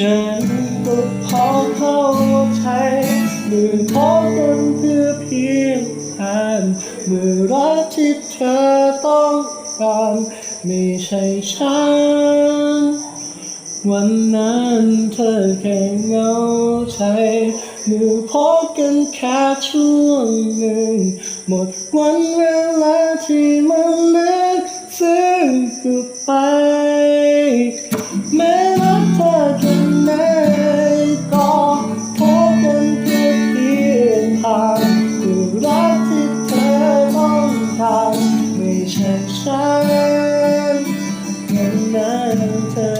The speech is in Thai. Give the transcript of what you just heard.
ฉันก็พอเข้าใจเมื่อพบกันเพื่อเพียงผ่านเมื่อรักที่เธอต้องการไม่ใช่ฉัน วันนั้นเธอแค่เงาใจเมื่อพบกันแค่ช่วงหนึ่ง หมดวันเวลาที่มันลึกซึ้งก็ไป นเห็นหน้าเธอ